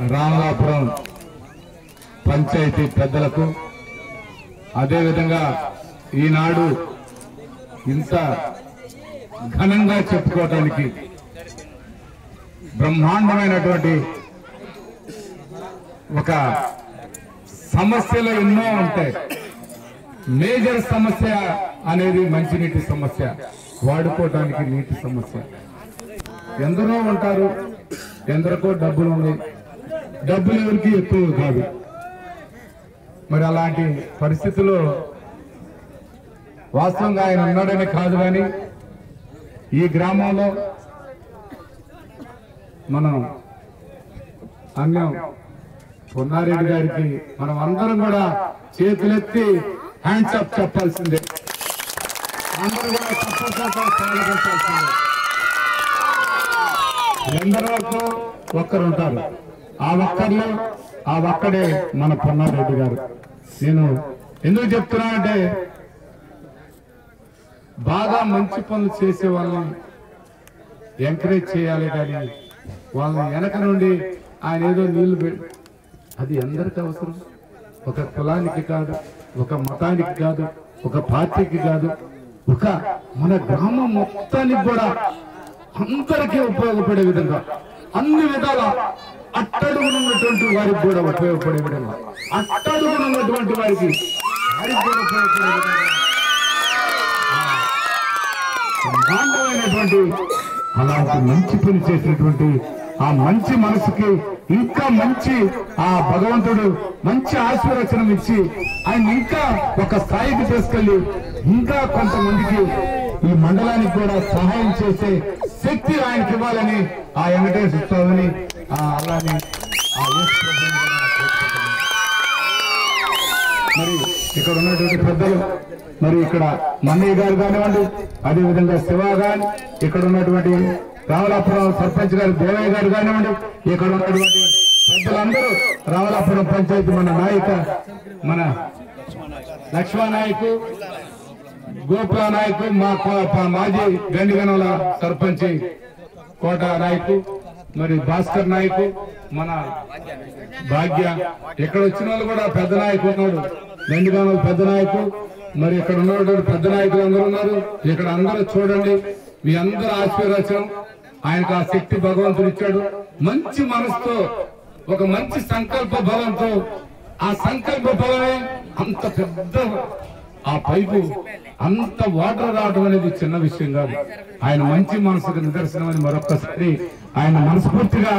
రామలాపురం పంచాయతీ పెద్దలకు. అదేవిధంగా ఈనాడు ఇంత ఘనంగా చెప్పుకోవటానికి బ్రహ్మాండమైనటువంటి ఒక సమస్యలు ఎన్నో ఉంటాయి. మేజర్ సమస్య అనేది మంచినీటి సమస్య వాడుకోవడానికి నీటి సమస్య. ఎందరో ఉంటారు ఎందరికో డబ్బులు ఉన్నాయి. డబ్బులు ఎవరికి ఎక్కువ కాదు. మరి అలాంటి పరిస్థితుల్లో వాస్తవంగా ఆయన ఉన్నాడనే కాదు కానీ ఈ గ్రామంలో మనం అన్యం పొన్నారెడ్డి గారికి మనం అందరం కూడా చేతులెత్తి హ్యాండ్స్ అప్ చెప్పాల్సిందే. అందరూ కూడా తప్పకుండా ఎందరో ఒక్కరు ఉంటారు. ఆ ఒక్కరిలో ఆ ఒక్కడే మన పొన్నారెడ్డి గారు. నేను ఎందుకు చెప్తున్నానంటే బాగా మంచి పనులు చేసే వాళ్ళని ఎంకరేజ్ చేయాలి కానీ వాళ్ళని వెనక నుండి ఆయన ఏదో నీళ్ళు పె- అది అందరికీ అవసరం. ఒక కులానికి కాదు ఒక మతానికి కాదు ఒక పార్టీకి కాదు ఒక మన గ్రామం మొత్తానికి కూడా అందరికీ ఉపయోగపడే విధంగా అన్ని విధాల అట్టడుగునున్నటువంటి వారికి కూడా ఉపయోగపడే విధంగా అట్టడుగునున్నటువంటి వారికి వారికి కూడా ఉపయోగపడే విధంగా బ్రహ్మాండమైనటువంటి అలాంటి మంచి పని చేసినటువంటి ఆ మంచి మనసుకి ఇంకా మంచి ఆ భగవంతుడు మంచి ఆశీర్వచనం ఇచ్చి ఆయన ఇంకా ఒక స్థాయికి తీసుకెళ్ళి ఇంకా కొంతమందికి ఈ మండలానికి కూడా సహాయం చేసే శక్తి ఆయనకి ఇవ్వాలని ఆ వెంకటేశ్వర స్వామిని అలానే మరి ఇక్కడ ఉన్నటువంటి పెద్దలు మరి ఇక్కడ మన్నయ్య గారు కానివ్వండి అదేవిధంగా శివ గాని ఇక్కడ ఉన్నటువంటి రావలాపురం సర్పంచ్ గారు దేవయ్య గారు కానివ్వండి ఇక్కడ ఉన్నటువంటి పెద్దలందరూ రావలాపురం పంచాయతీ మన నాయక మన లక్ష్మణాయకు గోపుల నాయకు మా కో- మా మాజీ గండిగనుల సర్పంచ్ కోట నాయకు మరి భాస్కర్ నాయకు మన భాగ్య. ఇక్కడ వచ్చిన వాళ్ళు కూడా పెద్ద నాయకు ఉన్నాడు. గండిగానలు పెద్ద నాయకు. మరి ఇక్కడ ఉన్నటువంటి పెద్ద నాయకులు అందరూ ఉన్నారు. ఇక్కడ అందరూ చూడండి. మీ అందరూ ఆశీర్వచనం ఆయనకు ఆ శక్తి భగవంతుడు ఇచ్చాడు. మంచి మనసుతో ఒక మంచి సంకల్ప బలంతో ఆ సంకల్ప బలమే అంత పెద్ద ఆ పైపు అంత వాటర్ రావడం అనేది చిన్న విషయం కాదు. ఆయన మంచి మనసుకు నిదర్శనం అని మరొక్కసారి ఆయన మనస్ఫూర్తిగా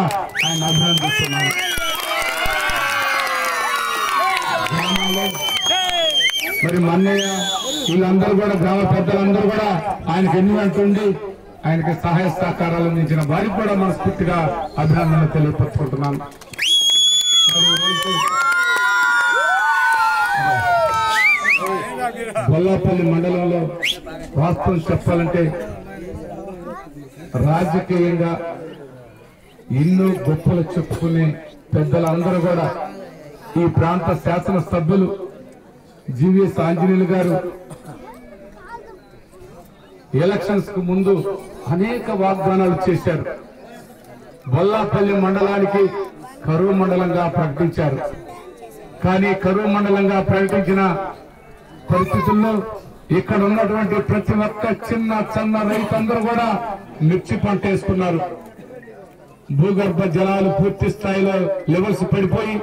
ఆయన అభినందిస్తున్నారు మరి మన్నయ్య వీళ్ళందరూ కూడా గ్రామ పెద్దలందరూ కూడా ఆయనకు ఎన్నివంటుండి ఆయనకి సహాయ సహకారాలు అందించిన వారికి కూడా మనస్ఫూర్తిగా అభినందనలు తెలియపరుచుకుంటున్నాను. గొల్లాపల్లి మండలంలో వాస్తవం చెప్పాలంటే రాజకీయంగా ఎన్నో గొప్పలు చెప్పుకునే పెద్దలందరూ కూడా ఈ ప్రాంత శాసన సభ్యులు జీవీఎస్ ఆంజనేయులు గారు. ఎలక్షన్స్కు ముందు అనేక వాగ్దానాలు చేశారు. బొల్లాపల్లి మండలానికి కరువు మండలంగా ప్రకటించారు. కానీ కరువు మండలంగా ప్రకటించిన పరిస్థితుల్లో ఇక్కడ ఉన్నటువంటి ప్రతి ఒక్క చిన్న చిన్న రైతందరూ కూడా మిర్చి పంట వేసుకున్నారు భూగర్భ జలాలు పూర్తి స్థాయిలో లెవెల్స్ పడిపోయి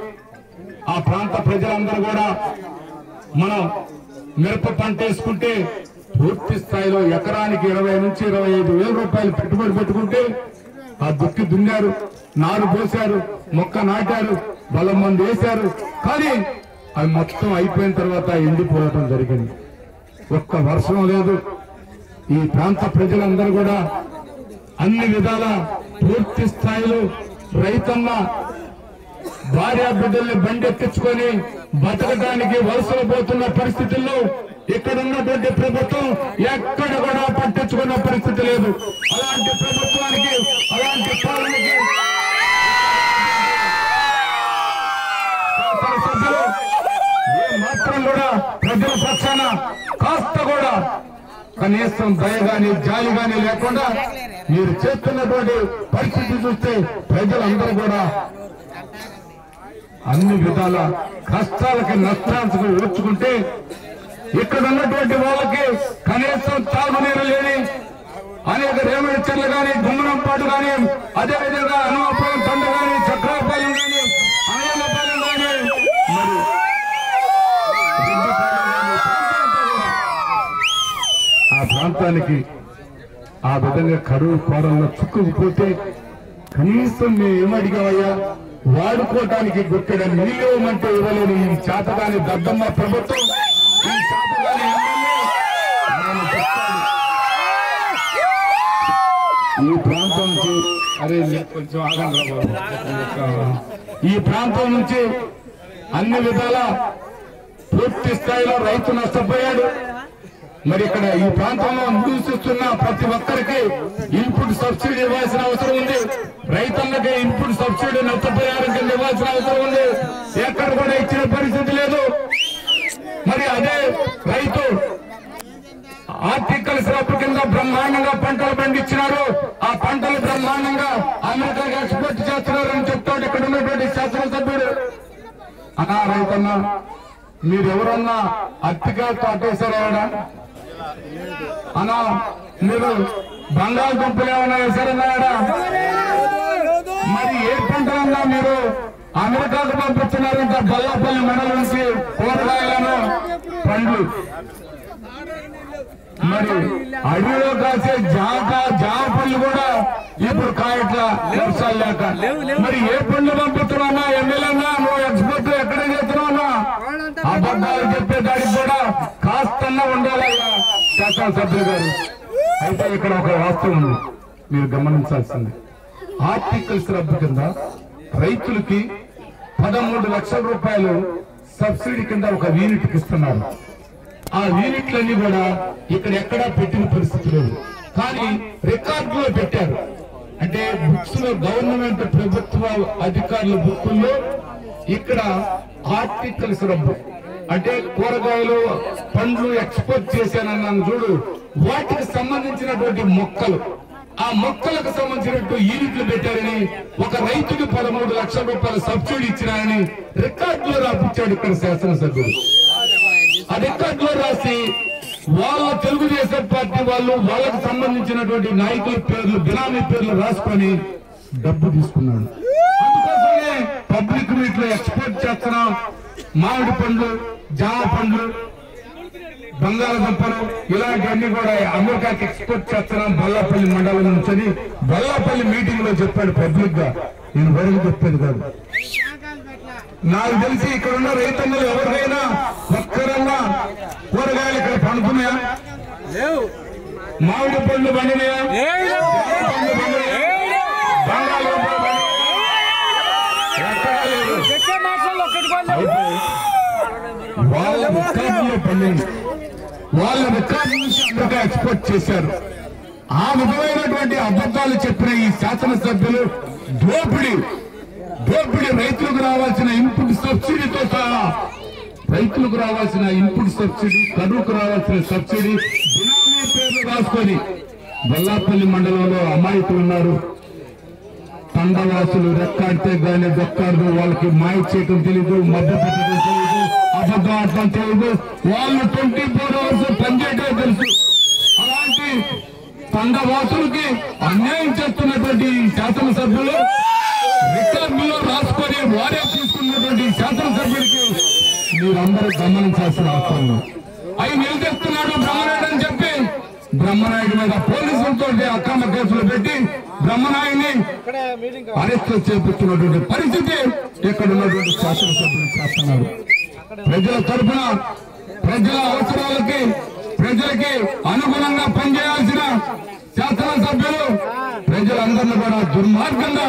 ఆ ప్రాంత ప్రజలందరూ కూడా మనం మిరప పంట వేసుకుంటే పూర్తి స్థాయిలో ఎకరానికి ఇరవై నుంచి ఇరవై ఐదు వేల రూపాయలు పెట్టుబడి పెట్టుకుంటే ఆ దుక్కి దున్నారు నారు పోశారు మొక్క నాటారు బలం మంది వేశారు. కానీ అది మొత్తం అయిపోయిన తర్వాత ఎండిపోవటం జరిగింది. ఒక్క వర్షం లేదు. ఈ ప్రాంత ప్రజలందరూ కూడా అన్ని విధాల పూర్తి స్థాయిలో రైతన్న భార్య బిడ్డల్ని బండెక్కించుకొని బతకడానికి వలసలు పోతున్న పరిస్థితుల్లో ఇక్కడ ఉన్నటువంటి ప్రభుత్వం ఎక్కడ కూడా పట్టించుకున్న పరిస్థితి లేదు. అలాంటి ప్రభుత్వానికి అలాంటి పాలనకి మాత్రం కూడా ప్రజల పక్షాన కాస్త కూడా కనీసం దయ గాని జాలి గాని లేకుండా మీరు చేస్తున్నటువంటి పరిస్థితి చూస్తే ప్రజలందరూ కూడా అన్ని విధాల కష్టాలకి నష్టాలకు ఓర్చుకుంటే ఇక్కడ ఉన్నటువంటి వాళ్ళకి కనీసం తాగునీరు లేని అనేక రేమడి చెర్లు కానీ గుమ్మనంపాటు కానీ అదేవిధంగా విధంగా తండ కానీ చక్రాపాలెం కానీ అయ్యలపాలెం కానీ మరి ఆ ప్రాంతానికి ఆ విధంగా కరువు కోరల్లో చిక్కుకుపోతే కనీసం మేము అడిగామయ్యా? వాడుకోవటానికి గుట్టెడ నీళ్ళు ఇవ్వమంటే ఇవ్వలేని ఈ చేతగాని దద్దమ్మ ప్రభుత్వం. ఈ చేతగాని ఈ ప్రాంతం నుంచి అరే కొంచెం ఆగండి ఈ ప్రాంతం నుంచి అన్ని విధాల పూర్తి స్థాయిలో రైతు నష్టపోయాడు. మరి ఇక్కడ ఈ ప్రాంతంలో నివసిస్తున్న ప్రతి ఒక్కరికి ఇన్పుట్ సబ్సిడీ ఇవ్వాల్సిన అవసరం ఉంది. రైతులకి ఇన్పుట్ సబ్సిడీ నష్టపరిహారం కింద ఇవ్వాల్సిన అవసరం ఉంది. ఎక్కడ కూడా ఇచ్చిన పరిస్థితి లేదు. మరి అదే రైతు ఆర్టికల్ శ్రాప్ కింద బ్రహ్మాండంగా పంటలు పండించినారు. ఆ పంటలు బ్రహ్మాండంగా అమెరికాకి ఎక్స్పోర్ట్ చేస్తున్నారని చెప్తాడు ఇక్కడ ఉన్నటువంటి శాసనసభ్యుడు. అన్నా రైతన్న మీరెవరన్నా అత్తిగా తోటేశారా అన్నా మీరు బంగాళదుంపలు ఏమన్నా వేశారన్నాడా మరి ఏ పంటలన్నా మీరు అమెరికాకు పంపిస్తున్నారంట బల్లాపల్లి మండలం నుంచి కూరగాయలను? పండ్లు. మరి అడవిలో కాసే జాక జామ పళ్ళు కూడా ఇప్పుడు కాయట్ల వర్షాలు లేక. మరి ఏ పండ్లు పంపిస్తున్నానా ఎమ్మెల్యేనా నువ్వు ఎక్స్పోర్ట్ ఎక్కడ చేస్తున్నావునా అబద్ధాలు చెప్పే దానికి కూడా కాస్తన్నా ఉండాలయ్యా. సభ్యులు గారు అయితే ఇక్కడ ఒక వాస్తవం ఉంది. మీరు గమనించాల్సింది. ఆర్టికల్ శ్రద్ధ కింద రైతులకి పదమూడు లక్షల రూపాయలు సబ్సిడీ కింద ఒక యూనిట్కి ఇస్తున్నారు. ఆ యూనిట్లన్నీ కూడా ఇక్కడ ఎక్కడా పెట్టిన పరిస్థితి లేదు. కానీ రికార్డులో పెట్టారు. అంటే బుక్స్లో గవర్నమెంట్ ప్రభుత్వ అధికారుల బుక్కుల్లో ఇక్కడ ఆర్టికల్స్ రబ్బు అంటే కూరగాయలు పండ్లు ఎక్స్పోర్ట్ చేశానన్నాను చూడు. వాటికి సంబంధించినటువంటి మొక్కలు. ఆ మొక్కలకు సంబంధించినట్టు యూనిట్లు పెట్టారని ఒక రైతుకి పదమూడు లక్షల రూపాయల సబ్సిడీ ఇచ్చినారని రికార్డులో రాపించాడు ఇక్కడ శాసనసభ్యుడు. ఆ రికార్డులో రాసి వాళ్ళ తెలుగుదేశం పార్టీ వాళ్ళు వాళ్ళకు సంబంధించినటువంటి నాయకుల పేర్లు బినామీ పేర్లు రాసుకొని డబ్బు తీసుకున్నాడు. అందుకోసమే పబ్లిక్ మీట్లో ఎక్స్పోర్ట్ చేస్తున్నాం. మామిడి పండ్లు జామ పండ్లు బంగాళదుంపలు ఇలాంటివన్నీ కూడా అమెరికాకి ఎక్స్పోర్ట్ చేస్తున్నాం. బల్లాపల్లి మండలం నుంచి బల్లాపల్లి మీటింగ్లో చెప్పాడు పబ్లిక్గా నేను వరకు చెప్పేది కాదు. నాకు తెలిసి ఇక్కడ ఉన్న రైతన్నలు ఎవరికైనా ఒక్కరన్నా కూరగాయలు ఇక్కడ పండుతున్నాయా? మామిడి పండ్లు పండినాయా పండ్లు పండినాయా? బంగాళదుంపలు పండినాయా? ఎక్కడా లేదు. అయితే వాళ్ళ రికార్డులో పండింది వాళ్ళ రికార్డు నుంచి ఎక్స్పోర్ట్ చేశారు. ఆ విధమైనటువంటి అబద్ధాలు చెప్పిన ఈ శాసనసభ్యులు దోపిడీ. దోపిడీ రైతులకు రావాల్సిన ఇన్పుట్ సబ్సిడీతో సహా రైతులకు రావాల్సిన ఇన్పుట్ సబ్సిడీ కరువుకు రావాల్సిన సబ్సిడీ బినామీ పేర్లు రాసుకొని బల్లాపల్లి మండలంలో అమాయకులు ఉన్నారు. తండవాసులు రెక్కాడితే గానీ దొక్కాడు వాళ్ళకి మాయ చేయటం తెలీదు మధ్య పెట్టడం తెలీదు వాళ్ళు ట్వంటీ ఫోర్ అవర్స్ పనిచేయటం తెలుసు. అలాంటి తండవాసులకి అన్యాయం చేస్తున్నటువంటి ఈ శాసనసభ్యులు రికార్డులో రాసుకొని వారే తీసుకున్నటువంటి శాసనసభ్యుడికి మీరందరూ గమనించాల్సిన అవసరం అవి నిలదీస్తున్నాడు బ్రహ్మనాయుడు అని చెప్పి బ్రహ్మనాయుడు మీద పోలీసులతో అక్రమ కేసులు పెట్టి బ్రహ్మనాయుడిని అరెస్ట్ చేపిస్తున్నటువంటి పరిస్థితి ఇక్కడ ఉన్నటువంటి శాసనసభ్యులు చేస్తున్నారు. ప్రజల తరఫున ప్రజల అవసరాలకి ప్రజలకి అనుగుణంగా పనిచేయాల్సిన శాసనసభ్యులు ప్రజలందరినీ కూడా దుర్మార్గంగా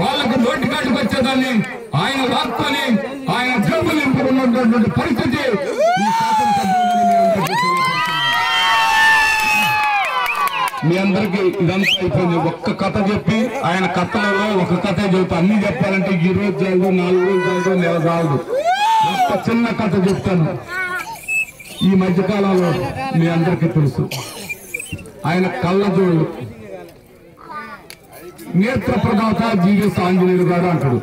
వాళ్ళకు నోటి కాటికి వచ్చేదాన్ని ఆయన లాక్కొని ఆయన జబ్బు నింపుకున్నటువంటి పరిస్థితి ఈ మీ అందరికి ఇదంతా అయిపోయింది. ఒక్క కథ చెప్పి ఆయన కథలలో ఒక కథ చెబుతా. అన్ని చెప్పాలంటే ఈ రోజు జరగదు నాలుగు రోజులు జరగదు నెల చాలు చిన్న కథ చెప్తాను. ఈ మధ్యకాలంలో మీ అందరికీ తెలుసు. ఆయన కళ్ళజోళ్ళు నేత్ర ప్రదాత జీవిస్ ఆంజనేయులు గారు అంటాడు.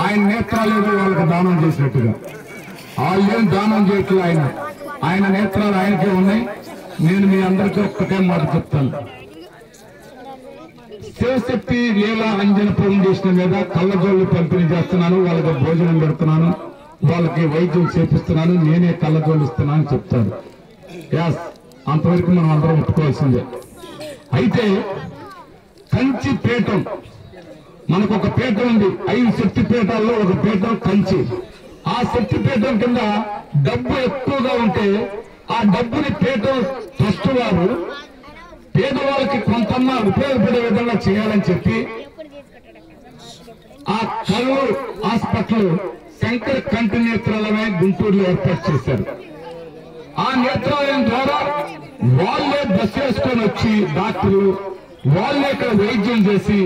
ఆయన నేత్రాలు వాళ్ళకి దానం చేసినట్టుగా. వాళ్ళేం దానం చేయట్లేదు ఆయన. ఆయన నేత్రాలు ఆయనకే ఉన్నాయి. నేను మీ అందరికీ ఒక్కటే మాట చెప్తాను. శివశక్తి లీలా అంజన ఫౌండేషన్ మీద కళ్ళజోళ్ళు పంపిణీ చేస్తున్నాను. వాళ్ళకి భోజనం పెడుతున్నాను. వాళ్ళకి వైద్యం చేపిస్తున్నాను నేనే కళ్ళజోళ్ళు చెప్తాను యాస్ అంతవరకు మనం అందరం ఒప్పుకోవాల్సిందే. అయితే కంచి పీఠం. మనకు ఒక పీఠం ఉంది. ఐదు శక్తి పీఠాల్లో ఒక పీఠం కంచి. ఆ శక్తి పీఠం కింద డబ్బు ఎక్కువగా ఉంటే ఆ డబ్బుని పీఠం ట్రస్ట్ వారు పేదవాళ్ళకి కొంతన్నా ఉపయోగపడే విధంగా చేయాలని చెప్పి ఆ కళ్ళు హాస్పిటల్ శంకర్ కంటి నేత్రాలయం గుంటూరులో ఏర్పాటు చేశారు. ఆ నేత్రాలయం ద్వారా వాళ్ళే బస్సు వేసుకొని వచ్చి డాక్టర్లు వాళ్ళే ఇక్కడ వైద్యం చేసి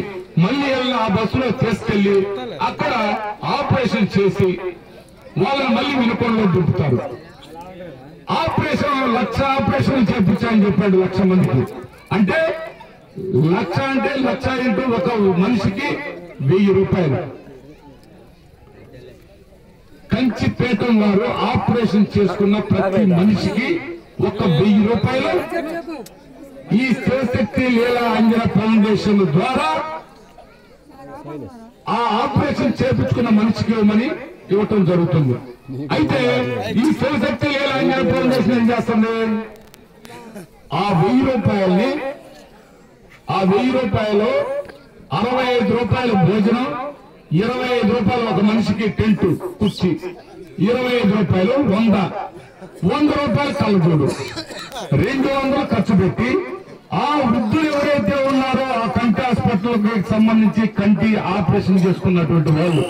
మళ్ళీ వెళ్ళిన ఆ బస్సులో తీసుకెళ్ళి అక్కడ ఆపరేషన్ చేసి వాళ్ళని మళ్ళీ వినుకొండలో దింపుతారు. ఆపరేషన్ లక్ష ఆపరేషన్ చేపించాయని చెప్పాడు లక్ష మందికి. అంటే లక్ష అంటే లక్ష ఇంటూ ఒక మనిషికి వెయ్యి రూపాయలు. కంచి పీఠం వారు ఆపరేషన్ చేసుకున్న ప్రతి మనిషికి ఒక వెయ్యి రూపాయలు. ఈ శివశక్తి లీలా అంజన ఫౌండేషన్ ద్వారా ఆ ఆపరేషన్ చేపించుకున్న మనిషికి ఇవ్వమని ఇవ్వటం జరుగుతుంది. అయితే ఈ శివశక్తి లీలా అంజన ఫౌండేషన్ ఏం చేస్తుంది? ఆ వెయ్యి రూపాయల్ని ఆ వెయ్యి రూపాయలు అరవై ఐదు రూపాయల భోజనం ఇరవై ఐదు రూపాయలు ఒక మనిషికి టెంట్ కుర్చీ. ఇరవై ఐదు రూపాయలు వంద. వంద రూపాయలు కళ్ళజోడు. రెండు వందలు ఖర్చు పెట్టి ఆ వృద్ధులు ఎవరైతే ఉన్నారో ఆ కంటి హాస్పిటల్కి సంబంధించి కంటి ఆపరేషన్ చేసుకున్నటువంటి వాళ్ళు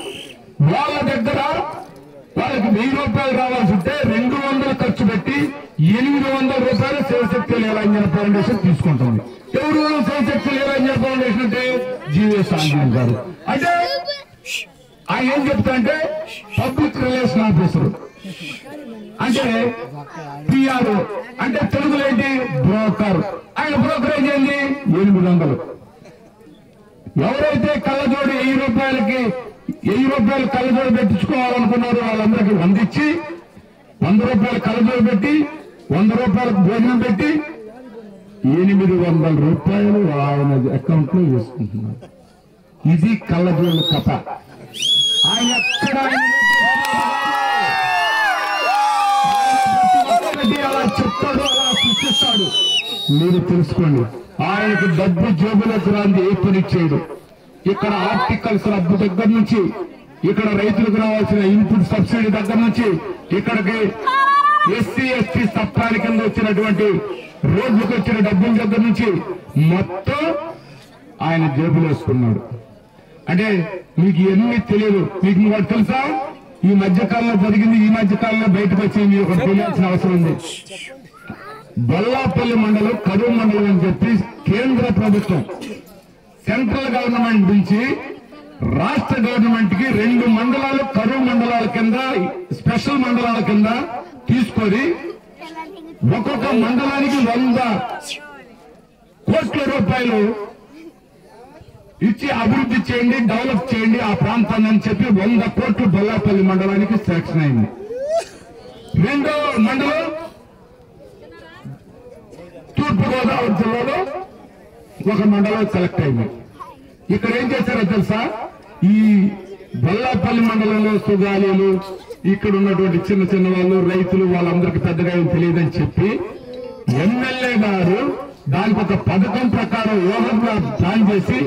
వాళ్ళ దగ్గర వాళ్ళకి వెయ్యి రూపాయలు రావాల్సి ఉంటే రెండు వందలు ఖర్చు పెట్టి ఎనిమిది వందల రూపాయలు శివశక్తి లేవాంజన ఫౌండేషన్ తీసుకుంటుంది. ఎవరు శివశక్తి లేవాంజన ఫౌండేషన్ అంటే జీవే ఆంజనేయ గారు. ఆయన ఏం చెప్తాంటే పబ్లిక్ రిలేషన్ ఆఫీసర్. అంటే పిఆర్ఓ అంటే తెలుగులో ఏంటి? బ్రోకర్. ఆయన బ్రోకరేజ్ ఏంటి ఎనిమిది వందలు. ఎవరైతే కళ్ళజోడు వెయ్యి రూపాయలకి వెయ్యి రూపాయలు కళ్ళజోడు పెట్టించుకోవాలనుకున్నారో వాళ్ళందరికీ వంద ఇచ్చి వంద రూపాయలు కళ్ళజోడు పెట్టి వంద రూపాయలకు భోజనం పెట్టి ఎనిమిది వందల రూపాయలు ఆయన అకౌంట్లో వేసుకుంటున్నారు. ఇది కళ్ళజోడు కథ. ఎక్కడ ఆయన అలా చెప్తాడు అలా సృష్టిస్తాడు మీరు తెలుసుకోండి. ఆయనకు డబ్బు జోబులకు రాంది ఏ పని చేయడు. ఇక్కడ ఆర్టికల్స్ రద్దు దగ్గర నుంచి ఇక్కడ రైతులకు రావాల్సిన ఇన్పుట్ సబ్సిడీ దగ్గర నుంచి ఇక్కడికి ఎస్సీ ఎస్టీ సప్తాని కింద వచ్చినటువంటి రోడ్లకు వచ్చిన డబ్బుల దగ్గర నుంచి మొత్తం ఆయన జేబులు వేసుకున్నాడు అంటే మీకు ఎన్ని తెలియదు. మీకు ఇంకోటి తెలుసా? ఈ మధ్య కాలంలో జరిగింది ఈ మధ్య కాలంలో బయటకు వచ్చింది ఒకటి తెలియాల్సిన అవసరం ఉంది. బొల్లాపల్లి మండలం కరువు మండలం అని చెప్పి కేంద్ర ప్రభుత్వం సెంట్రల్ గవర్నమెంట్ నుంచి రాష్ట్ర గవర్నమెంట్కి రెండు మండలాలు కరువు మండలాల కింద స్పెషల్ మండలాల కింద తీసుకొని ఒక్కొక్క మండలానికి వంద కోట్ల రూపాయలు ఇచ్చి అభివృద్ధి చేయండి డెవలప్ చేయండి ఆ ప్రాంతాన్ని అని చెప్పి వంద కోట్లు బొల్లాపల్లి మండలానికి శాంక్షన్ అయింది. రెండో మండలం తూర్పు గోదావరి జిల్లాలో ఒక మండలం సెలెక్ట్ అయింది. ఇక్కడ ఏం చేశారో తెలుసా? ఈ బొల్లాపల్లి మండలంలో సుగాలీలు ఇక్కడ ఉన్నటువంటి చిన్న చిన్న వాళ్ళు రైతులు వాళ్ళందరికీ పెద్దగా ఏం తెలియదని చెప్పి ఎమ్మెల్యే గారు దానికి ఒక పథకం ప్రకారం యోగంగా ప్లాన్ చేసి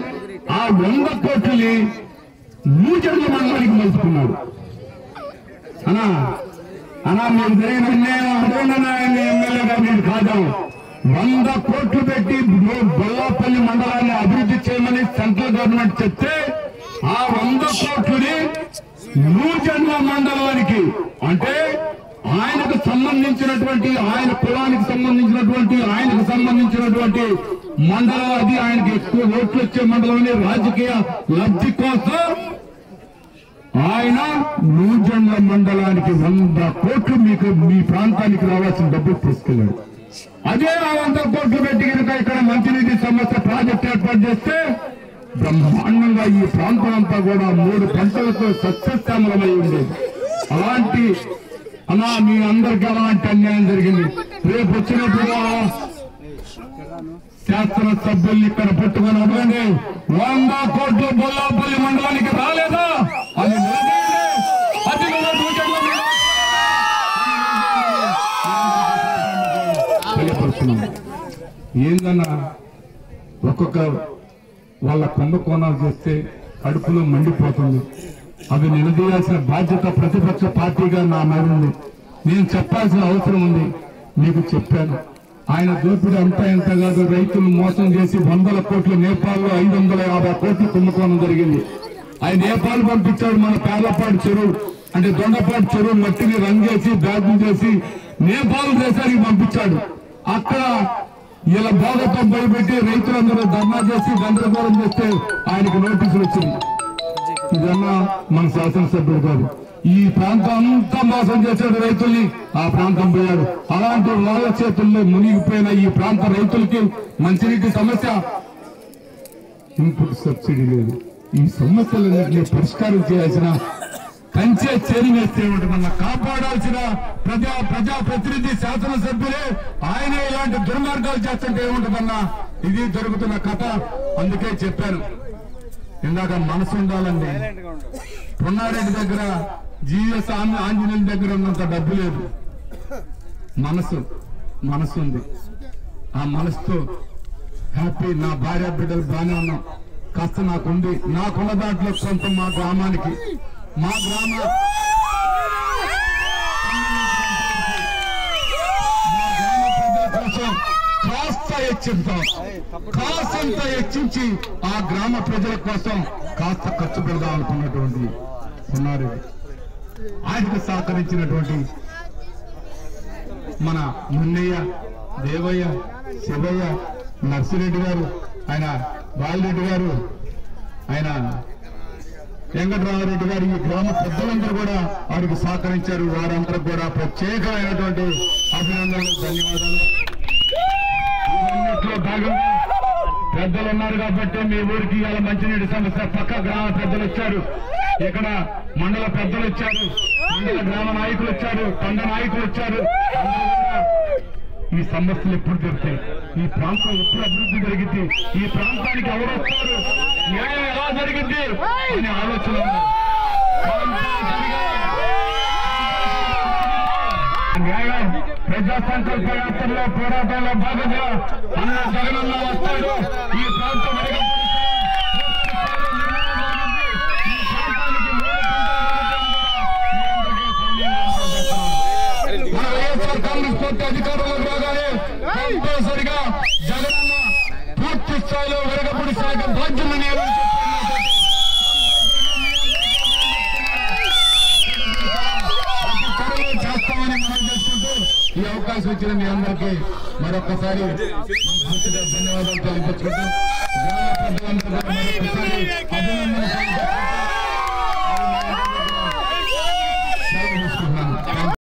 ఆ వంద కోట్లని నూజర్ల మండలానికి మలుచుకున్నాడు అనా అనా మీరు జరిగిన అన్యాయం ఎమ్మెల్యే గారు నేను కాదాం వంద కోట్లు పెట్టి బొల్లాపల్లి మండలాన్ని అభివృద్ధి చేయమని సెంట్రల్ గవర్నమెంట్ చెప్తే ఆ వంద కోట్లని నూజన్ల మండలానికి అంటే ఆయనకు సంబంధించినటువంటి ఆయన కులానికి సంబంధించినటువంటి ఆయనకు సంబంధించినటువంటి మండలం అది ఆయనకి ఎక్కువ ఓట్లు వచ్చే మండలం అనే రాజకీయ లబ్ధి కోసం ఆయన నూజన్ల మండలానికి వంద కోట్లు మీకు మీ ప్రాంతానికి రావాల్సిన డబ్బు తీసుకెళ్ళాడు అదే ఆ వంద కోట్లు పెట్టి కనుక ఇక్కడ మంచినీటి సమస్య ప్రాజెక్ట్ ఏర్పాటు చేస్తే బ్రహ్మాండంగా ఈ ప్రాంతం అంతా కూడా మూడు పంటలతో సస్యశ్యామలమై ఉండేది. అలాంటి అలా మీ అందరికి అలాంటి అన్యాయం జరిగింది. రేపు వచ్చినప్పుడు శాస్త్ర ఇక్కడ పట్టుకొని అడగండి వంద కోట్లు బొల్లాపల్లి మండలానికి రాలేదా? అది ఏందన్నా? ఒక్కొక్క వాళ్ళ కుంభకోణాలు చేస్తే కడుపులో మండిపోతుంది. అవి నిలదీయాల్సిన బాధ్యత ప్రతిపక్ష పార్టీగా నా మీద ఉంది. నేను చెప్పాల్సిన అవసరం ఉంది. మీకు చెప్పాను. ఆయన దోపిడీ అంతా ఎంత కాదు రైతులు మోసం చేసి వందల కోట్లు నేపాల్లో ఐదు వందల యాభై కోట్లు కుంభకోణం జరిగింది. ఆయన నేపాల్ పంపించాడు మన పేర్లపాడు చెరువు. అంటే దొండపాటి చెరువు మట్టిని రంగేసి బ్యాగులు చేసి నేపాల్ దేశానికి పంపించాడు. అక్కడ ఇలా బోధతో భయపెట్టి రైతులందరూ ధర్నా చేసి గందరగోళం చేస్తే ఆయనకు నోటీసులు వచ్చింది. ఇదన్నా మన శాసనసభ్యుడు కాదు ఈ ప్రాంతం అంతా మోసం చేశాడు రైతుల్ని. ఆ ప్రాంతం పోయాడు. అలాంటి వాళ్ళ చేతుల్లో మునిగిపోయిన ఈ ప్రాంత రైతులకి మంచినీటి సమస్య. ఇన్పుట్ సబ్సిడీ లేదు. ఈ సమస్యలన్నింటినీ పరిష్కారం చేయాల్సిన కంచే చేరి వేస్తే ఉంటుందన్న కాపాడాల్సిన ప్రజా ప్రజా ప్రతినిధి శాసనసభ్యులే ఆయన ఇలాంటి దుర్మార్గాలు చేస్తుంటే ఏముంటుందన్న? ఇది జరుగుతున్న కథ. అందుకే చెప్పాను. ఇందాక మనసు ఉండాలండి పున్నారెడ్డి దగ్గర జీఎస్ ఆంజనేయుల దగ్గర ఉన్నంత డబ్బు లేదు. మనసు మనసు ఉంది ఆ మనసుతో హ్యాపీ నా భార్య బిడ్డలు బాగానే ఉన్నాం. కాస్త నాకుంది. నాకున్న దాంట్లో కొంత మా గ్రామానికి. మా గ్రామ కోసం కాస్త హెచ్చిద్దాం కాస్తంత హెచ్చించి ఆ గ్రామ ప్రజల కోసం కాస్త ఖర్చు పెడదాం అనుకున్నటువంటి ఉన్నారు ఆయనకు సహకరించినటువంటి మన మున్నయ్య దేవయ్య శివయ్య నర్సిరెడ్డి గారు ఆయన బాలిరెడ్డి గారు ఆయన వెంకటరామరెడ్డి గారు ఈ గ్రామ పెద్దలందరూ కూడా వారికి సహకరించారు. వారందరూ కూడా ప్రత్యేకమైనటువంటి అభినందనలు ధన్యవాదాలు. ఇవన్నిట్లో భాగంగా పెద్దలు ఉన్నారు కాబట్టి మీ ఊరికి ఇవాళ మంచినీటి సమస్య పక్క గ్రామ పెద్దలు వచ్చారు. ఇక్కడ మండల పెద్దలు వచ్చారు. మండల గ్రామ నాయకులు వచ్చారు. కొండ నాయకులు వచ్చారు. ఈ సమస్యలు ఎప్పుడు తీరుతాయి? ఈ ప్రాంతం ఎప్పుడు అభివృద్ధి జరిగింది? ఈ ప్రాంతానికి ఎవరు వస్తారు? న్యాయం ఎలా జరిగింది? అనే ఆలోచన న్యాయం ప్రజా సంకల్ప యాత్రలో పోరాటంలో భాగంగా అన్న జగనన్న వస్తాడు. ఈ ప్రాంతం ఈ అవకాశం ఇచ్చిన మీ అందరికీ మరొకసారి మనస్ఫూర్తిగా ధన్యవాదాలు తెలియపరుచుకుంటూ గ్రామ ప్రజలందరూ కూడా మరొకసారి అభినందనలు